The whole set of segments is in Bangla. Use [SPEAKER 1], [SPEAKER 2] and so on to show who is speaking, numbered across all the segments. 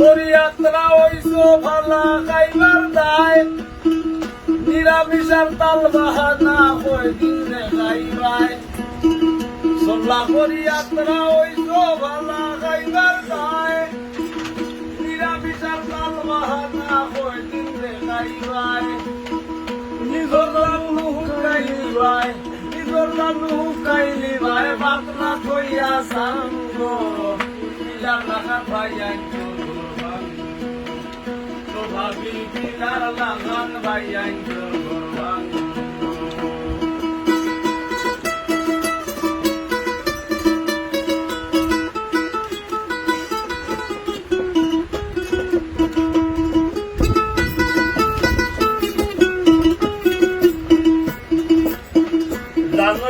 [SPEAKER 1] করি যাত্রা হইছো, ভালা খাইবার দায়। নিরামিষার তাল বাহানা কই দিনে খাইবাই সোল্লা করি যাত্রা হইছো, ভালা দিনে খাইবাই নিজর রান্নু হুকাইলি ভাই নিজর রান্নু হুকাইলি ভাই বাতনা কইয়া সাঙ্গ বিলার লাগা ভাই তো ভাবি বিলার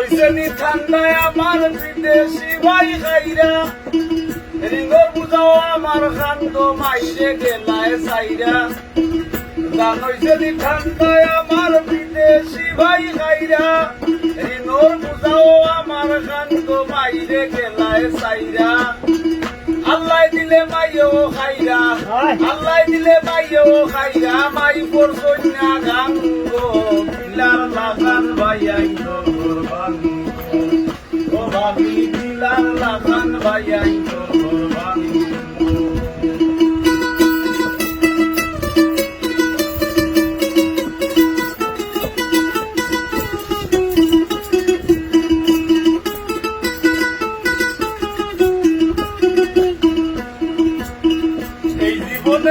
[SPEAKER 1] আইতো জানইছে নি ঠান্ডায় আমার বিদেশি ভাই খাইরা। রিঙ্গর বুঝাও আমার খান্দ মাইরে গেলায় সাইরা। জানইছে নি ঠান্ডায় আমার বিদেশি ভাই খাইরা। রিঙ্গর বুঝাও আমার খান্দ মাইরে গেলায় সাইরা। আল্লাহ দিলে মাইও খাইরা আল্লাহ দিলে মাইও খাইরা। মাই পর সন্যা গাঙ্গ পিলার লাগান ভাইয়াই তোর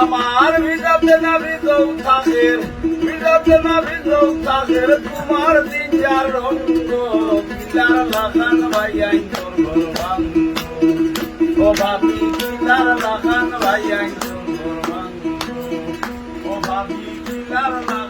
[SPEAKER 1] আমার ভিজাতে না ভিজৌ থাকের ভিজাতে না ভিজৌ থাকের তোমার দিন যার রঙ্গ লাগান তোর ঘর ও ভাবি পিলার লাগান ঘর ভাঙ্গ ও পিলার লাগান